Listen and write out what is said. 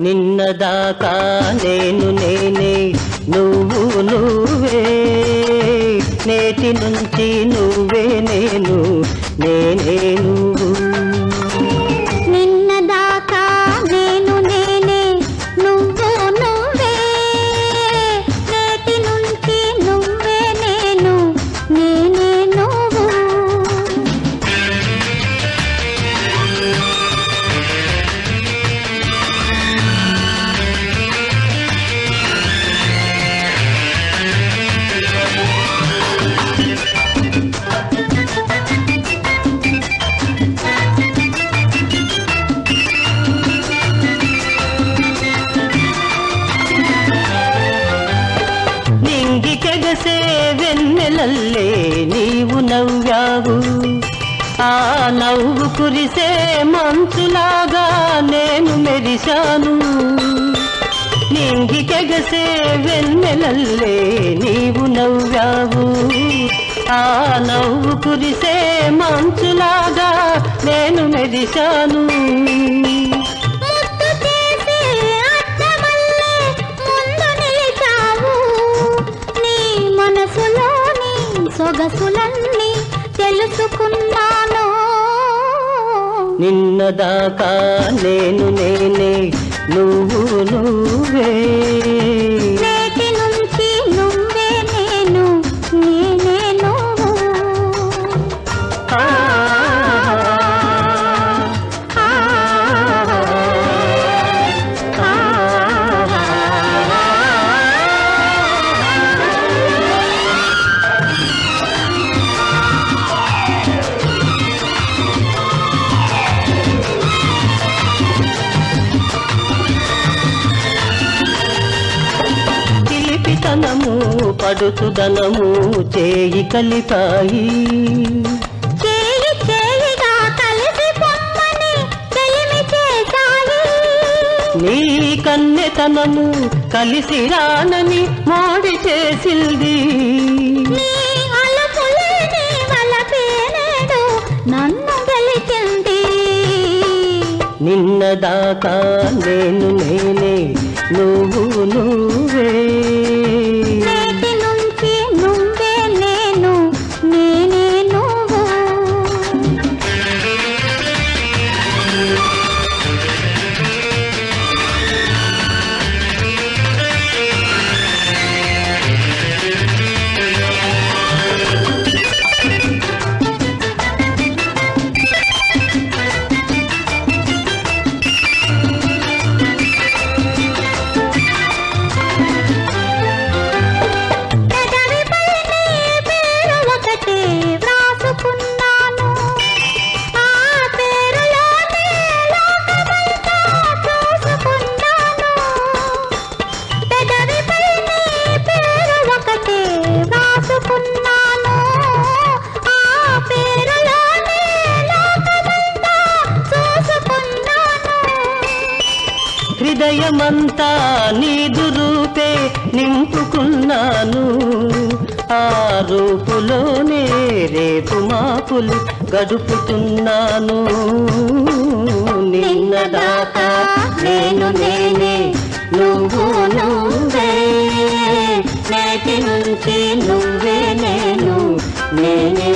నిన్నదాకా నేను నేనే నువ్వు నువ్వే. నేటి నుంచి నువ్వే నేను నేనే నువ్వు. మెరిసే వెన్నెలల్లే నీవు నవ్వావు. ఆ నవ్వు కురిసే మంచులాగా నేను మెరిశాను. నింగి కెగసే వెన్నెలల్లే నీవు నవ్వావు. ఆ నవ్వు కురిసే మంచులాగా నేను మెరిశాను. అన్ని తెలుసుకున్నాను. నిన్నదాకా నేను నేనే నువ్వు నువ్వే. చిలిపితనము పడుచుదనము చేయి కలిపాయి. నీ కన్నెతనము కలిసి రానని మోడి చేసింది. నన్ను గెలిచింది. నిన్నదాకా నేను నేనే నువ్వే హృదయమంతా నీదు రూపే నింపుకున్నాను. ఆ రూపులోనే రేపు మాపులు గడుపుతున్నాను. నిన్నదాకా నేను నేనే నువ్వు నువ్వే. నేటి నుంచి నువ్వే నేను నేనే